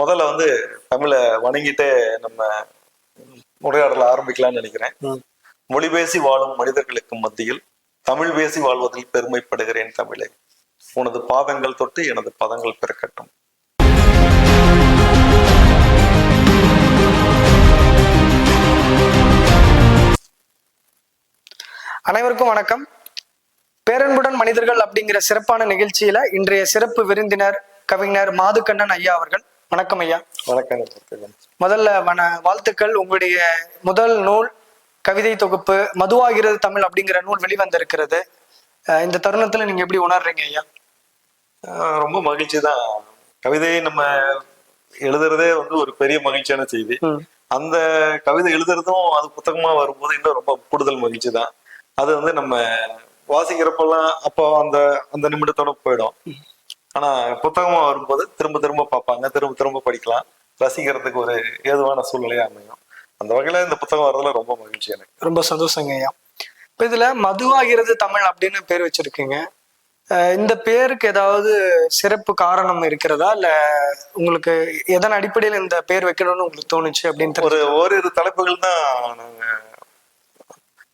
முதல்ல வந்து தமிழை வணங்கிட்டே நம்ம உரையாடல ஆரம்பிக்கலாம்னு நினைக்கிறேன். மொழி பேசி வாழும் மனிதர்களுக்கு மத்தியில் தமிழ் பேசி வாழ்வதில் பெருமைப்படுகிறேன் தமிழே. உனது பாதங்கள் தொட்டு எனது பதங்கள் பிறக்கட்டும். அனைவருக்கும் வணக்கம். பேரன்புடன் மனிதர்கள் அப்படிங்கிற சிறப்பான நிகழ்ச்சியில இன்றைய சிறப்பு விருந்தினர் கவிஞர் மாதுக்கண்ணன் ஐயா அவர்கள் வணக்கம் ஐயா. வணக்கம் முதல்ல வன வாழ்த்துக்கள். உங்களுடைய முதல் நூல் கவிதை தொகுப்பு மதுவாகிறது தமிழ் அப்படிங்கிற நூல் வெளிவந்திருக்கிறது. இந்த தருணத்துல நீங்க எப்படி உணர்றீங்க ஐயா? ரொம்ப மகிழ்ச்சி தான் கவிதையை நம்ம எழுதுறதே வந்து ஒரு பெரிய மகிழ்ச்சியான செய்தி. அந்த கவிதை எழுதுறதும் அது புத்தகமா வரும்போது இன்னும் ரொம்ப கூடுதல் மகிழ்ச்சி தான் அது வந்து நம்ம வாசிக்கிறப்பெல்லாம் அப்போ அந்த அந்த நிமிடத்தோட போயிடும். ஆனா புத்தகமா வரும்போது திரும்ப திரும்ப பார்ப்பாங்க. திரும்ப திரும்ப படிக்கலாம். ரசிக்கிறதுக்கு ஒரு ஏதுவான சூழ்நிலையா அமையும். அந்த வகையில இந்த புத்தகம் வர்றதுல ரொம்ப மகிழ்ச்சி எனக்கு. ரொம்ப சந்தோஷங்க ஐயா. இப்ப இதுல மதுவாகிறது தமிழ் அப்படின்னு பேர் வச்சிருக்கீங்க. இந்த பேருக்கு ஏதாவது சிறப்பு காரணம் இருக்கிறதா? இல்ல உங்களுக்கு எதன் அடிப்படையில் இந்த பேர் வைக்கணும்னு உங்களுக்கு தோணுச்சு அப்படின்னு ஒரு ஓரிரு தலைப்புகள் தான் நாங்க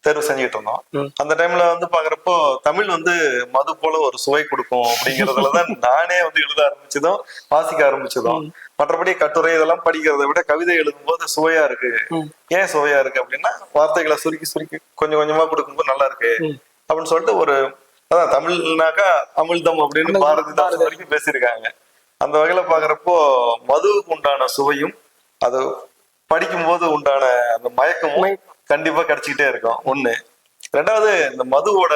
தேர்வு செஞ்சுட்டு இருந்தோம். அந்த டைம்ல வந்து பாக்குறப்போ தமிழ் வந்து மது போல ஒரு சுவை கொடுக்கும் அப்படிங்கறதுலதான் நானே வந்து எழுத ஆரம்பிச்சதும் வாசிக்க ஆரம்பிச்சதும் மற்றபடி கட்டுரை இதெல்லாம் படிக்கிறதை விட கவிதை எழுதும்போது சுவையா இருக்கு. ஏன் சுவையா இருக்கு அப்படின்னா வார்த்தைகளை சுருக்கி சுருக்கி கொஞ்சம் கொஞ்சமா கொடுக்கும்போது நல்லா இருக்கு. அப்படின்னு சொல்லிட்டு ஒரு அதான் தமிழ்னாக்கா அமிழ்தம் அப்படின்னு பாரதிதாசன் பாரதி. வரைக்கும் பேசியிருக்காங்க அந்த வகையில பாக்குறப்போ மதுவுக்கு உண்டான சுவையும் அது படிக்கும்போது உண்டான அந்த மயக்கமும் மய- கண்டிப்பா கிடைச்சிக்கிட்டே இருக்கும். ஒண்ணு. ரெண்டாவது இந்த மதுவோட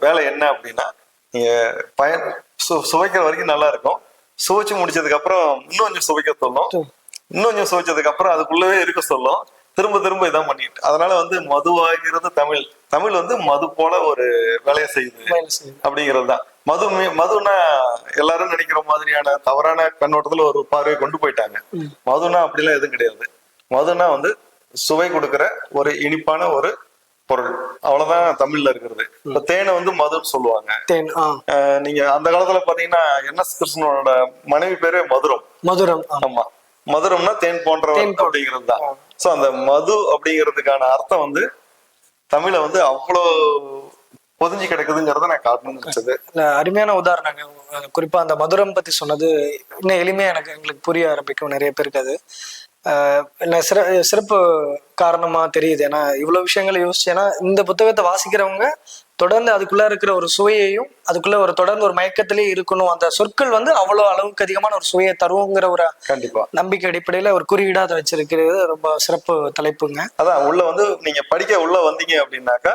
வேலை என்ன அப்படின்னா நீங்க பயன் சு- சுவைக்கிற வரைக்கும் நல்லா இருக்கும். சுவைச்சு முடிச்சதுக்கு அப்புறம் இன்னும் கொஞ்சம் சுவைக்க சொல்லும். இன்னும் கொஞ்சம் சுவைச்சதுக்கு அப்புறம் அதுக்குள்ளவே இருக்க சொல்லும். திரும்ப திரும்ப இதான் பண்ணிட்டு. அதனால வந்து மதுவாகிறது தமிழ். தமிழ் வந்து மது போல ஒரு வேலையை செய்யுது. அப்படிங்கிறது தான். மது மதுனா எல்லாரும் நினைக்கிற மாதிரியான தவறான கண்ணோட்டத்துல ஒரு பார்வையை கொண்டு போயிட்டாங்க. மதுனா அப்படிலாம் எதுவும் கிடையாது. மதுனா வந்து சுவை கொடுக்கிற ஒரு இனிப்பான ஒரு பொருள். அவ்வளவுதான் தமிழ்ல இருக்கிறது. இப்ப தேனை வந்து மதுன்னு சொல்லுவாங்க. தேன் நீங்க அந்த காலத்துல பாத்தீங்கன்னா என் எஸ் கிருஷ்ணனோட மனைவி பேரே மதுரம். மதுரம். ஆமா. மதுரம்னா தேன் போன்ற- அப்படிங்கிறது தான். சோ அந்த மது அப்படிங்கிறதுக்கான அர்த்தம் வந்து தமிழ வந்து அவ்வளோ பொதிஞ்சு கிடக்குதுங்கிறத நான் காட்டணும்னு நினைச்சது. அருமையான உதாரணங்க. குறிப்பா அந்த மதுரம் பத்தி சொன்னது இன்னும் எளிமையா எனக்கு எங்களுக்கு புரிய ஆரம்பிக்கும். நிறைய பேருக்கு அது. என்ன சிற சிறப்பு காரணமா தெரியுது. ஏன்னா இவ்வளவு விஷயங்களை யோசிச்சு ஏன்னா இந்த புத்தகத்தை வாசிக்கிறவங்க தொடர்ந்து அதுக்குள்ள இருக்கிற ஒரு சுவையையும் அதுக்குள்ள ஒரு தொடர்ந்து ஒரு மயக்கத்திலே இருக்கணும். அந்த சொற்கள் வந்து அவ்வளவு அளவுக்கு அதிகமான ஒரு சுவையை தருவோங்கிற ஒரு கண்டிப்பா. நம்பிக்கை அடிப்படையில ஒரு குறியீடா அதை வச்சிருக்கிறது ரொம்ப சிறப்பு தலைப்புங்க. அதான் உள்ள வந்து நீங்க படிக்க உள்ள வந்தீங்க அப்படின்னாக்கா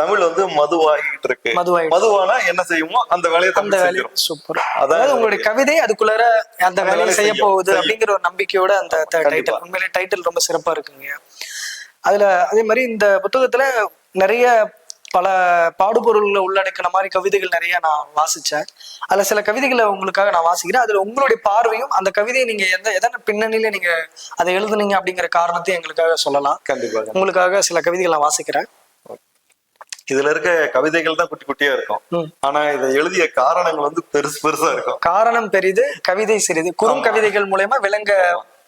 தமிழ் வந்து மதுவாகிட்டு இருக்கு. மதுவானா என்ன செய்யுமோ அந்த வேலையை அந்த வேலையை சூப்பர். அதாவது உங்களுடைய கவிதை அதுக்குள்ளார அந்த வேலையை செய்ய போகுது. அப்படிங்கிற ஒரு நம்பிக்கையோட அந்த. டைட்டில் உண்மையிலே டைட்டில் ரொம்ப சிறப்பா இருக்குங்க. அதுல அதே மாதிரி இந்த புத்தகத்துல நிறைய பல பாடுபொருள்களை உள்ளடக்கின மாதிரி கவிதைகள் நிறைய நான் வாசிச்சேன். அதுல சில கவிதைகளை உங்களுக்காக நான் வாசிக்கிறேன். அதுல உங்களுடைய பார்வையும் அந்த கவிதையை நீங்க எந்த எதன பின்னணியில நீங்க அதை எழுதுனீங்க அப்படிங்கிற காரணத்தையும் எங்களுக்காக சொல்லலாம். கண்டிப்பா. உங்களுக்காக சில கவிதைகளை நான் வாசிக்கிறேன். இதுல இருக்க கவிதைகள் தான் குட்டி குட்டியா இருக்கும். ஆனா இதை எழுதிய காரணங்கள் வந்து பெருசு பெருசா இருக்கும். காரணம் பெரிது கவிதை சிறிது. குறும் கவிதைகள் மூலயமா விளங்க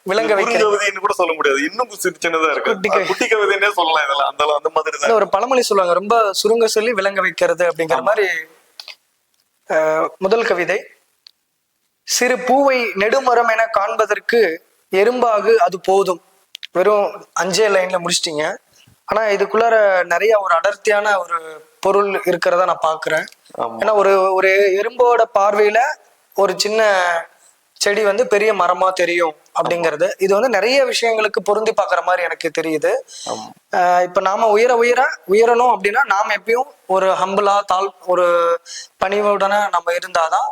விளங்க வைக்கிறது. கூட சொல்ல முடியாது. இன்னும் சின்ன சின்னதா இருக்கு. குட்டி கவிதைன்னே சொல்லலாம் இதெல்லாம் அந்த அந்த மாதிரி ஒரு பழமொழி சொல்லுவாங்க. ரொம்ப சுருங்க சொல்லி விளங்க வைக்கிறது அப்படிங்கிற மாதிரி முதல் கவிதை. சிறு பூவை நெடுமரம் என காண்பதற்கு எறும்பாகு அது போதும். வெறும் அஞ்சே லைன்ல முடிச்சிட்டீங்க. ஆனா இதுக்குள்ளார நிறைய ஒரு அடர்த்தியான ஒரு பொருள் இருக்கிறதா நான் பாக்குறேன். ஏன்னா ஒரு ஒரு எறும்போட பார்வையில ஒரு சின்ன செடி வந்து பெரிய மரமா தெரியும் அப்படிங்கிறது. இது வந்து நிறைய விஷயங்களுக்கு பொருந்தி பார்க்குற மாதிரி எனக்கு தெரியுது. இப்ப நாம உயர உயர உயரணும் அப்படின்னா நாம எப்பயும் ஒரு ஹம்பிளா தாழ் ஒரு பணிவுடனே நம்ம இருந்தாதான்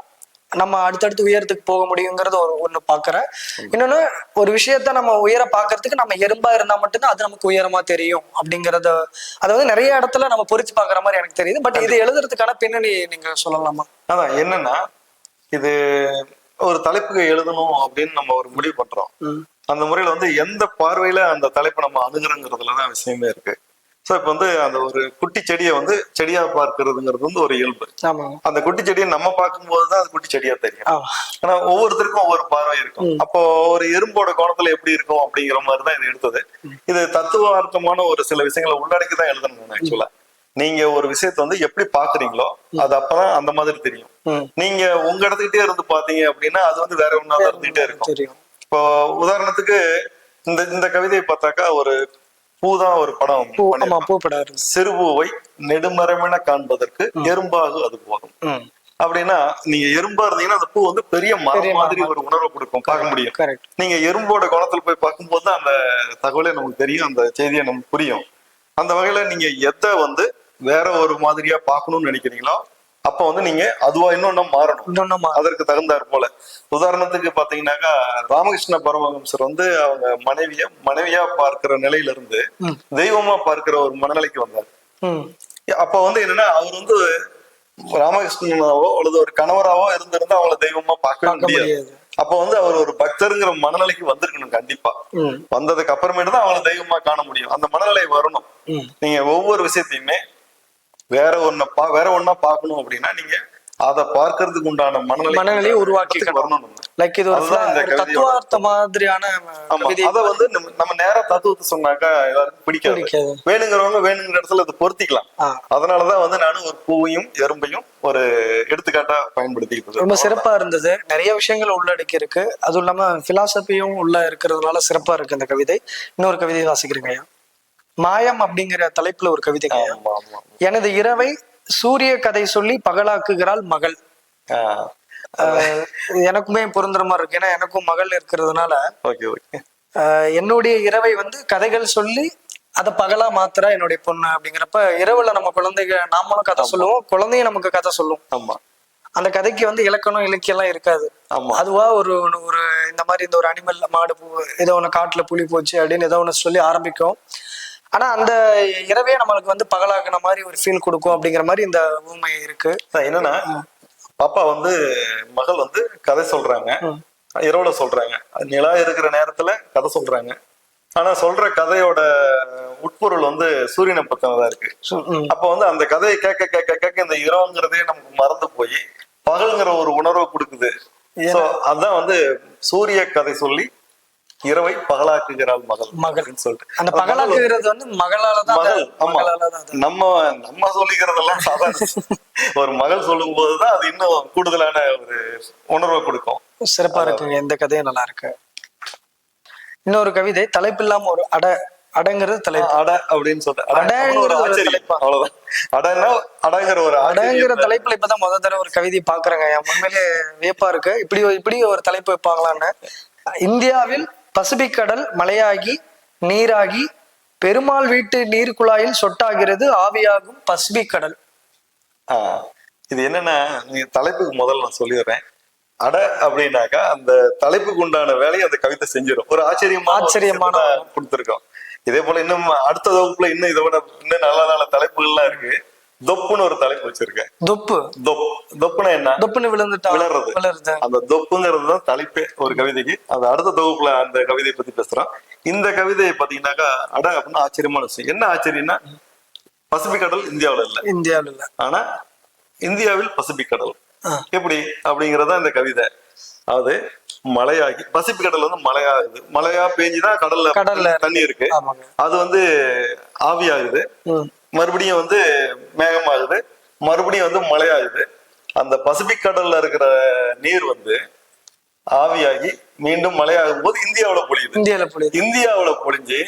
நம்ம அடுத்தடுத்து உயரத்துக்கு போக முடியுங்கிறத ஒரு ஒண்ணு பாக்குறேன். இன்னொன்னு ஒரு விஷயத்த நம்ம உயர பாக்குறதுக்கு நம்ம எறும்பா இருந்தா மட்டும்தான் அது நமக்கு உயரமா தெரியும் அப்படிங்கறத அதாவது நிறைய இடத்துல நம்ம பொறிச்சு பாக்குற மாதிரி எனக்கு தெரியுது. பட் இது எழுதுறதுக்கான பின்னணி நீங்க சொல்லலாமா? அதான் என்னன்னா இது ஒரு தலைப்புக்கு எழுதணும் அப்படின்னு நம்ம ஒரு முடிவு பண்றோம். அந்த முறையில வந்து எந்த பார்வையில அந்த தலைப்பை நம்ம அணுகிறோங்கிறதுல தான் விஷயமே இருக்கு. சோ இப்ப வந்து அந்த ஒரு குட்டி செடியை வந்து செடியா பார்க்கிறதுங்கிறது வந்து ஒரு இயல்பு. அந்த குட்டி செடியை நம்ம பார்க்கும்போது தான் அது குட்டி செடியா தெரியும். ஆனா ஒவ்வொருத்தருக்கும் ஒவ்வொரு பார்வை இருக்கும். அப்போ ஒரு எறும்போட கோணத்துல எப்படி இருக்கும் அப்படிங்கிற மாதிரி தான் இது எடுத்தது. இது தத்துவார்த்தமான ஒரு சில விஷயங்களை உள்ளடக்கி தான் எழுதணும் ஆக்சுவலா நீங்க ஒரு விஷயத்தை வந்து எப்படி பாக்குறீங்களோ அது அப்பதான் அந்த மாதிரி தெரியும். நீங்க உங்க இடத்துக்கிட்டே இருந்து பாத்தீங்க அப்படின்னா அது வந்து வேற ஒன்னா இருந்துகிட்டே இருக்கும். இப்போ உதாரணத்துக்கு இந்த இந்த கவிதையை பார்த்தாக்கா ஒரு பூதான் ஒரு படம் பூ ஆமா. பூப்படா இருக்கு. சிறுபூவை நெடுமரமென காண்பதற்கு எறும்பாகு அது போகும் அப்படின்னா நீங்க எறும்பா இருந்தீங்கன்னா அந்த பூ வந்து பெரிய மரம் மாதிரி ஒரு உணர்வை கொடுக்கும் பார்க்க முடியும். கரெக்ட் நீங்க எறும்போட குணத்துல போய் பார்க்கும்போது அந்த தகவலே நமக்கு தெரியும் அந்த செய்தியை நமக்கு புரியும். அந்த வகையில நீங்க எதை வந்து வேற ஒரு மாதிரியா பார்க்கணும்னு நினைக்கிறீங்களோ அப்ப வந்து நீங்க அதுவா இன்னொன்னு மாறணும். இன்னொன்னு அதற்கு தகுந்தாற் போல. உதாரணத்துக்கு பாத்தீங்கன்னாக்கா ராமகிருஷ்ண பரமஹம்சர் வந்து அவங்க மனைவிய மனைவியா பார்க்கிற நிலையில இருந்து. தெய்வமா பார்க்கிற ஒரு மனநிலைக்கு வந்தார். அப்ப வந்து என்னன்னா அவர் வந்து ராமகிருஷ்ணனாவோ அல்லது ஒரு கணவராவோ இருந்திருந்தா அவங்கள தெய்வமா பார்க்க முடியாது. அப்ப வந்து அவர் ஒரு பக்தருங்கிற மனநிலைக்கு வந்திருக்கணும் கண்டிப்பா. வந்ததுக்கு அப்புறமேட்டு தான் அவங்கள தெய்வமா காண முடியும். அந்த மனநிலை வரணும். நீங்க ஒவ்வொரு விஷயத்தையுமே வேற ஒன்ன பா வேற ஒன்னா பார்க்கணும் அப்படின்னா நீங்க அதை பார்க்கறதுக்கு உண்டான மனநிலை மனநிலையை உருவாக்கிக்கணும். வரணும். லைக் இது ஒரு தத்துவார்த்த மாதிரியான அத வந்து நம்ம- நேரா தத்துவத்தை சொன்னாக்கா எல்லாருக்கும் பிடிக்காது. வேணுங்கிறவங்க வேணுங்கிற இடத்துல அதை பொருத்திக்கலாம். அதனாலதான் வந்து நானும் ஒரு பூவையும் எறும்பையும் ஒரு எடுத்துக்காட்டா பயன்படுத்திக்கிட்டு ரொம்ப. சிறப்பா இருந்தது நிறைய விஷயங்கள் உள்ளடக்கி இருக்கு அதுவும் இல்லாம பிலாசபியும் உள்ள இருக்கிறதுனால சிறப்பா இருக்கு இந்த கவிதை இன்னொரு கவிதை வாசிக்கிறேங்க ஐயா மாயம் அப்படிங்கிற தலைப்புல ஒரு ஆமா எனது இரவை சூரிய கதை சொல்லி பகலாக்குகிறாள் மகள். எனக்குமே பொருந்துற மாதிரி இருக்கு. ஏன்னா எனக்கும் மகள் இருக்கிறதுனால ஓகே ஓகே. ஆஹ் என்னுடைய இரவை வந்து கதைகள் சொல்லி அதை பகலா மாத்துறா என்னுடைய பொண்ணு அப்படிங்கிறப்ப இரவுல நம்ம குழந்தைங்க நாமளும் கதை சொல்லுவோம் குழந்தையும் நமக்கு கதை சொல்லும். ஆமா. அந்த கதைக்கு வந்து இலக்கணம் இலக்கியம் இருக்காது. ஆமா. அதுவா ஒரு ஒரு- இந்த மாதிரி இந்த ஒரு அனிமல் மாடு ஏதோ ஒண்ணு காட்டுல புலி போச்சு அப்படின்னு ஏதோ ஒண்ணு சொல்லி ஆரம்பிக்கும். ஆனா அந்த இரவே நம்மளுக்கு வந்து பகலாக்குன மாதிரி ஒரு ஃபீல் கொடுக்கும் அப்படிங்கிற மாதிரி இந்த ஊமை இருக்கு. என்னன்னா பாப்பா வந்து மகள் வந்து கதை சொல்றாங்க. இரவுல சொல்றாங்க. நிலா இருக்கிற நேரத்துல கதை சொல்றாங்க. ஆனா சொல்ற கதையோட உட்பொருள் வந்து சூரியனை பத்தினதா இருக்கு. அப்ப வந்து அந்த கதையை கேட்க கேட்க கேட்க இந்த இரவுங்கிறதே நமக்கு மறந்து போய் பகல்ங்கிற ஒரு உணர்வை கொடுக்குது. அதான் வந்து சூரிய கதை சொல்லி இரவை பகலாக்குகிறாள் மகள் மகள். சொல்லிட்டு. அந்த பகலாக்குகிறது வந்து மகளால மகள் ஆமா. நம்ம நம்ம சொல்லிக்கிறதெல்லாம் சாதாரண ஒரு மகள் சொல்லும் போதுதான் அது இன்னும் கூடுதலான ஒரு உணர்வை கொடுக்கும். சிறப்பா இருக்குங்க. இந்த கதையும் நல்லா இருக்கு. இன்னொரு கவிதை தலைப்பில்லாம ஒரு அட அடங்கிறது தலைப்பு. அட அப்படின்னு? அவ்வளவுதான். அடன்னா அடங்கிற ஒரு அடங்கிற தலைப்புல இப்பதான் முத தடவை ஒரு கவிதை பாக்குறேங்க. என் உண்மையிலே வியப்பா இருக்கு. இப்படி இப்படி ஒரு தலைப்பு வைப்பாங்களான்னு. இந்தியாவில் பசிபிக் கடல் மலையாகி நீராகி பெருமாள் வீட்டு நீர் குழாயில் சொட்டாகிறது ஆவியாகும் பசிபிக் கடல். ஆஹ் இது என்னன்னா நீ தலைப்புக்கு முதல்ல நான் சொல்லிடுறேன். அட அப்படின்னாக்கா அந்த தலைப்புக்கு உண்டான வேலையை அந்த கவிதை செஞ்சிடும். ஒரு ஆச்சரியமான ஒரு ஆச்சரியமான கொடுத்திருக்கோம். இதே போல இன்னும் அடுத்த வகுப்புல இன்னும் இதை விட இன்னும் நல்ல நல்ல தலைப்புகள்லாம் இருக்கு. தொப்புன்னு ஒரு தலைப்பு வச்சிருக்கேன். தொப்பு? தொப் தொப்புனா என்ன? தொப்புன்னு விழுந்துட்டா விழறது. விழுறது. அந்த தொப்புங்கிறது தான் தலைப்பே ஒரு கவிதைக்கு. அது அடுத்த தொகுப்புல அந்த கவிதையை பத்தி பேசுறோம். இந்த கவிதையை பாத்தீங்கன்னாக்கா அட அப்படின்னா ஆச்சரியமான விஷயம். என்ன ஆச்சரியம்னா பசிபிக் கடல் இந்தியாவுல இல்ல. இந்தியாவில் இல்ல. ஆனா இந்தியாவில் பசிபிக் கடல். எப்படி? அப்படிங்கறத இந்த கவிதை. அது மழையாகி பசிபிக் கடல் வந்து மழையாகுது மழையா பேஞ்சுதான் கடல்ல கடல்ல தண்ணி இருக்கு. அது வந்து ஆவியாகுது. மறுபடியும் வந்து மேகமாகுது. மறுபடியும் வந்து மழையாகுது. அந்த பசிபிக் கடல்ல இருக்கிற நீர் வந்து ஆவியாகி மீண்டும் மழையாகும் போது இந்தியாவுல பொழியுது. இந்தியால புரியுது இந்தியாவுல பொழிஞ்சு.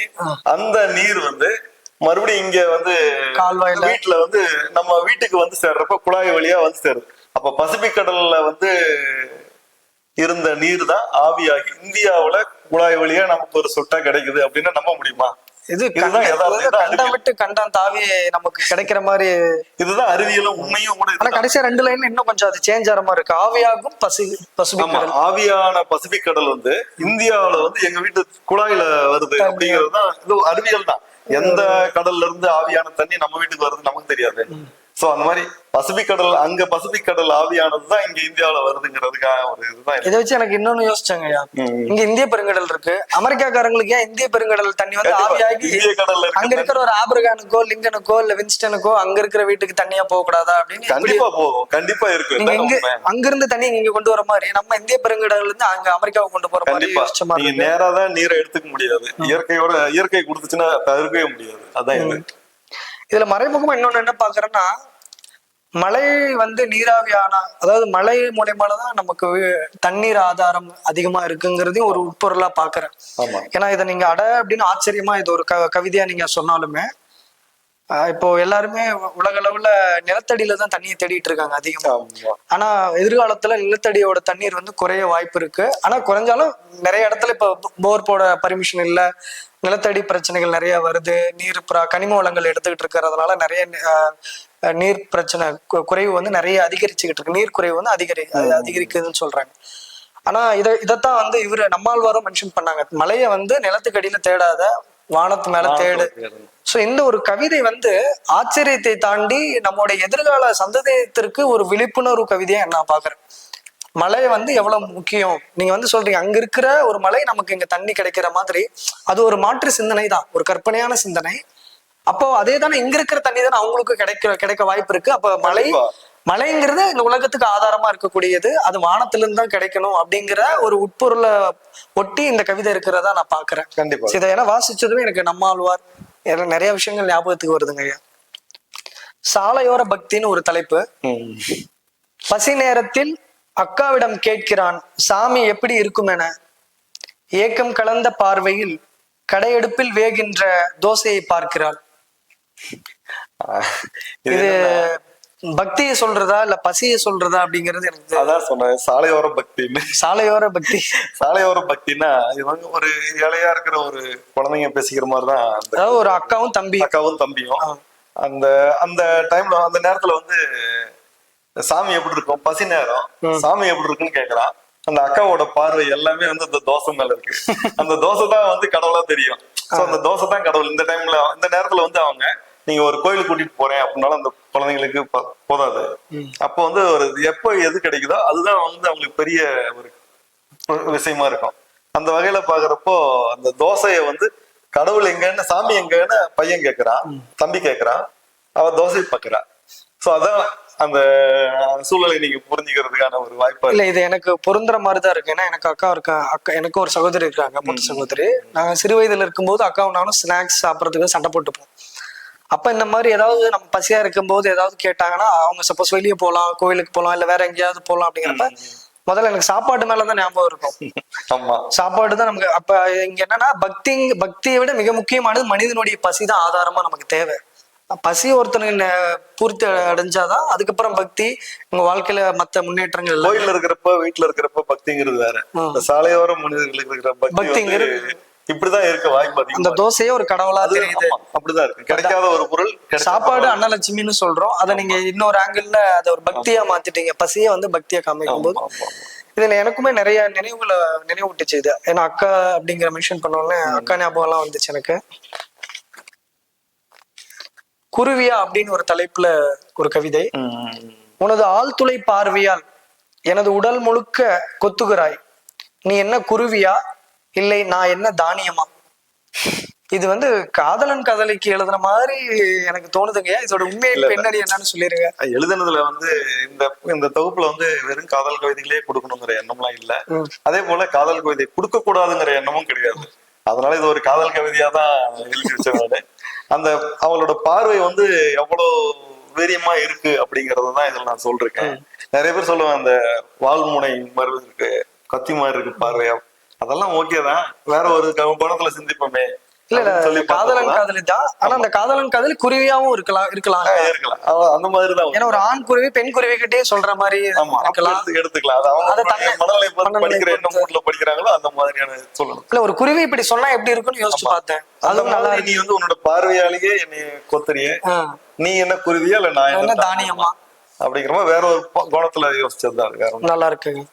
அந்த நீர் வந்து மறுபடியும் இங்க வந்து கால்வாயில. வீட்டுல வந்து நம்ம வீட்டுக்கு வந்து சேர்றப்ப குழாய் வழியா வந்து சேருது. அப்ப பசிபிக் கடல்ல வந்து இருந்த நீர் தான் ஆவியாகி இந்தியாவுல குழாய் வழியா நமக்கு ஒரு சொட்டா கிடைக்குது அப்படின்னு நம்ப முடியுமா? இது கண்டம் விட்டு கண்டம் தாவி நமக்கு கிடைக்கிற மாதிரி இதுதான் அறிவியலும் உண்மையும் கூட ஆனா. கடைசியா ரெண்டு லைன் இன்னும் கொஞ்சம் அது சேஞ்ச் ஆகிற மாதிரி இருக்கு. ஆவியாகும் பசி பசுபிக் கடல். ஆவியான பசிபிக் கடல் வந்து இந்தியாவுல வந்து எங்க வீட்டு குழாயில வருது அப்படிங்கிறது தான் இது அறிவியல் தான். எந்த கடல்ல இருந்து ஆவியான தண்ணி நம்ம வீட்டுக்கு வருது நமக்கு தெரியாது. சோ அந்த மாதிரி பசிபிக் கடல் அங்க பசிபிக் கடல் ஆவியானதுதான் இங்க இந்தியாவுல வருதுங்கிறதுக்காக ஒரு இதுதான் இது. வச்சு எனக்கு இன்னொன்னு யோசிச்சாங்கய்யா ம். இங்க இந்திய பெருங்கடல் இருக்கு அமெரிக்காக்காரங்களுக்கு ஏன் இந்திய பெருங்கடல் தண்ணி வந்து. ஆவியாகி இந்திய கடல்ல அங்க இருக்கிற ஒரு ஆபிரகானுக்கோ லிங்கனுக்கோ இல்ல வின்ஸ்டனுக்கோ அங்க இருக்கிற வீட்டுக்கு தண்ணியா போக கூடாதா அப்படின்னு கண்டிப்பா போகும் கண்டிப்பா இருக்கு. அங்க இருந்து தண்ணி இங்க கொண்டு வர மாதிரி நம்ம இந்திய பெருங்கடல்ல இருந்து அங்க அமெரிக்காவை கொண்டு போற மாதிரி யோசிச்ச மாதிரி. நேரா தான் நீரை எடுத்துக்க முடியாது இயற்கையோட இயற்கை கொடுத்துச்சுன்னா தவிர்க்கவே முடியாது அதான் இதுல மறைமுகமா இன்னொன்னு என்ன பாக்குறேன்னா மழை வந்து நீராவியான அதாவது மழை மூலியமானதான் நமக்கு வி- தண்ணீர் ஆதாரம் அதிகமா இருக்குங்கிறதையும் ஒரு உட்பொருளா பாக்குறேன். ஏன்னா இதை நீங்க அட அப்படின்னு ஆச்சரியமா இது ஒரு க கவிதையா நீங்க சொன்னாலுமே இப்போ எல்லாருமே உலக அளவுல நிலத்தடியில தான் தண்ணியை தேடிட்டு இருக்காங்க அதிகமா. ஆனா எதிர்காலத்துல நிலத்தடியோட தண்ணீர் வந்து குறைய வாய்ப்பு இருக்கு. ஆனா குறைஞ்சாலும் நிறைய இடத்துல இப்ப போர் போட பர்மிஷன் இல்ல. நிலத்தடி பிரச்சனைகள் நிறைய வருது. நீர் புறா கனிம வளங்கள் எடுத்துக்கிட்டு இருக்கிறதுனால நிறைய நீர் பிரச்சனை குறைவு வந்து நிறைய அதிகரிச்சுக்கிட்டு இருக்கு. நீர் குறைவு வந்து அதிகரி அது அதிகரிக்குதுன்னு சொல்றாங்க. ஆனா இதை இதைத்தான் வந்து இவரு நம்மாழ்வாரும் மென்ஷன் பண்ணாங்க. மலையை வந்து நிலத்துக்கு அடியில தேடாத வானத்து மேல தேடு. சோ இந்த ஒரு கவிதை வந்து ஆச்சரியத்தை தாண்டி நம்மளுடைய எதிர்கால சந்ததியத்திற்கு ஒரு விழிப்புணர்வு கவிதையா நான் பாக்குறேன் மழை வந்து எவ்வளவு முக்கியம்? நீங்க வந்து சொல்றீங்க அங்க இருக்கிற ஒரு மலை நமக்கு இங்க தண்ணி கிடைக்கிற மாதிரி அது ஒரு மாற்று சிந்தனை தான் ஒரு கற்பனையான சிந்தனை. அப்போ அதே தானே இங்க இருக்கிற தண்ணி தானே அவங்களுக்கு கிடைக்க கிடைக்க வாய்ப்பு இருக்கு. அப்ப மழை கண்டிப்பா. மழைங்கிறது இந்த உலகத்துக்கு ஆதாரமா இருக்கக்கூடியது. அது வானத்துல இருந்து தான் கிடைக்கணும் அப்படிங்கிற ஒரு உட்பொருளை ஒட்டி இந்த கவிதை இருக்கிறதா நான் பாக்குறேன். கண்டிப்பா. இதை ஏன்னா வாசிச்சதுமே எனக்கு நம்மாழ்வார். நிறைய விஷயங்கள் ஞாபகத்துக்கு வருதுங்க ஐயா. சாலையோர பக்தின்னு ஒரு தலைப்பு. பசி நேரத்தில் அக்காவிடம் கேட்கிறான் சாமி எப்படி இருக்கும் என ஏக்கம் கலந்த பார்வையில் கடையெடுப்பில் வேகின்ற தோசையை பார்க்கிறாள். இது பக்தியை சொல்றதா இல்ல பசியை சொல்றதா அப்படிங்கிறது எனக்கு. அதான் சொன்னேன் சாலையோர பக்தின்னு. சாலையோர பக்தி. சாலையோர பக்தின்னா இவங்க ஒரு ஏழையா இருக்கிற ஒரு குழந்தைங்க பேசிக்கிற மாதிரிதான் அதாவது ஒரு அக்காவும் தம்பி அக்காவும் தம்பியும். அந்த அந்த டைம்ல அந்த நேரத்துல வந்து சாமி எப்படி இருக்கும்? பசி நேரம். சாமி எப்படி இருக்குன்னு கேக்குறான். அந்த அக்காவோட பார்வை எல்லாமே வந்து அந்த தோசை மேல இருக்கு. அந்த தோசை தான் வந்து கடவுளா தெரியும். சோ அந்த தோசை தான் கடவுள். இந்த டைம்ல இந்த நேரத்துல வந்து அவங்க நீங்க ஒரு கோயிலுக்கு கூட்டிட்டு போறேன். அப்படின்னாலும் அந்த குழந்தைங்களுக்கு போதாது. அப்போ வந்து ஒரு எப்போ எது கிடைக்குதோ அதுதான் வந்து அவங்களுக்கு பெரிய ஒரு ஒரு விஷயமா இருக்கும். அந்த வகையில பாக்குறப்போ அந்த தோசையை வந்து கடவுள் எங்கன்னு சாமி எங்கன்னு பையன் கேக்குறான் தம்பி கேக்குறான் அவ தோசை பாக்குறா. சோ அதான் அந்த சூழலை நீங்க புரிஞ்சுக்கிறதுக்கான ஒரு வாய்ப்பா இல்ல இது எனக்கு பொருந்துற மாதிரி தான் இருக்கு. ஏன்னா எனக்கு அக்கா இருக்கா அக்கா எனக்கு ஒரு சகோதரி இருக்காங்க மூத்த சகோதரி. நாங்க சிறு வயதுல இருக்கும்போது அக்காவும் நானும் ஸ்நாக்ஸ் சாப்பிட்றதுக்கு சண்டை போட்டுப்போம். அப்ப இந்த மாதிரி ஏதாவது நம்ம பசியா இருக்கும்போது ஏதாவது கேட்டாங்கன்னா அவங்க சப்போஸ் வெளியே போகலாம் கோவிலுக்கு போகலாம் இல்ல வேற எங்கேயாவது போகலாம் அப்படிங்கிறப்ப முதல்ல எனக்கு சாப்பாடு மேலதான் ஞாபகம் இருக்கும். சாப்பாடு தான் நமக்கு அப்ப இங்க என்னன்னா பக்தி பக்தியை விட மிக முக்கியமானது மனிதனுடைய பசி தான் ஆதாரமா நமக்கு தேவை. பசி ஒருத்தனுக்கு பூர்த்தி அடைஞ்சாதான் அதுக்கப்புறம் பக்தி உங்க வாழ்க்கையில மத்த முன்னேற்றங்கள் கோயில்ல இருக்கிறப்ப வீட்டுல இருக்கிறப்ப பக்திங்கிறது வேற. இந்த சாலையோர மனிதர்களுக்கு இருக்கிற பக்திங்கிறது- இப்படிதான் இருக்க வாய்ப்பு அந்த தோசையே ஒரு கடவுளா தெரியுது. அப்படிதான் இருக்கு. கிடைக்காத ஒரு பொருள் சாப்பாடு அன்னலட்சுமின்னு சொல்றோம். அதை நீங்க இன்னொரு ஆங்கிள் அதை ஒரு பக்தியா மாத்திட்டீங்க. பசியை வந்து பக்தியா காமிக்கும் போது. இதுல எனக்குமே நிறைய நினைவுகளை நினைவூட்டுச்சு இது. ஏன்னா அக்கா அப்படிங்கிற மென்ஷன் பண்ணோடனே அக்கா ஞாபகம் எல்லாம் வந்துச்சு எனக்கு. குருவியா அப்படின்னு ஒரு தலைப்புல ஒரு கவிதை. உனது ஆழ்துளை பார்வையால் எனது உடல் முழுக்க கொத்துகிறாய். நீ என்ன குருவியா? இல்லை நான் என்ன தானியமா? இது வந்து காதலன் காதலிக்கு எழுதுன மாதிரி எனக்கு தோணுதுங்க. இதோட உண்மை பின்னணி என்னன்னு சொல்லிருங்க. எழுதுனதுல வந்து இந்த இந்த தொகுப்புல வந்து வெறும் காதல் கவிதைகளே கொடுக்கணுங்கிற எண்ணம்லாம் இல்ல. அதே போல காதல் கவிதை கொடுக்க கூடாதுங்கிற எண்ணமும் கிடையாது. அதனால இது ஒரு காதல் கவிதையா தான் எழுதி வச்சேன் அந்த அவளோட பார்வை வந்து எவ்வளவு வீரியமா இருக்கு அப்படிங்கறத தான் இதுல நான் சொல்றேன். நிறைய பேர் சொல்லுவாங்க அந்த வால்முனை மாதிரி இருக்கு கத்தி மாதிரி இருக்கு பார்வையா. அதெல்லாம் ஓகே தான். வேற ஒரு கோணத்துல சிந்திப்போமே. இல்ல காதலன் காதலி தான். ஆனா அந்த காதலன் காதலி குருவியாவும் இருக்கலாம் இருக்கலாம். இருக்கலாம். அந்த மாதிரி தான் ஏன்னா ஒரு ஆண் குருவி பெண் குருவி கிட்டே சொல்ற மாதிரி இருக்கலாம். எடுத்து- எடுத்துக்கலாம். அது தன்னை- மனநிலை படிக்கிற என்ன. மூட்ல படிக்கிறாங்களோ அந்த மாதிரியான சொல்லணும் இல்ல ஒரு குருவி இப்படி சொன்னா எப்படி இருக்கும்னு யோசிச்சு பார்த்தேன். அதுவும் நல்லா நீ வந்து உன்னோட பார்வையாலேயே என்னை கொத்துறியே. நீ என்ன குருவியா இல்ல நான் என்ன தானியமா? அப்படிங்கிற மாதிரி வேற ஒரு கோணத்துல யோசிச்சதுதான் ஒண்ணும். நல்லா இருக்குங்க.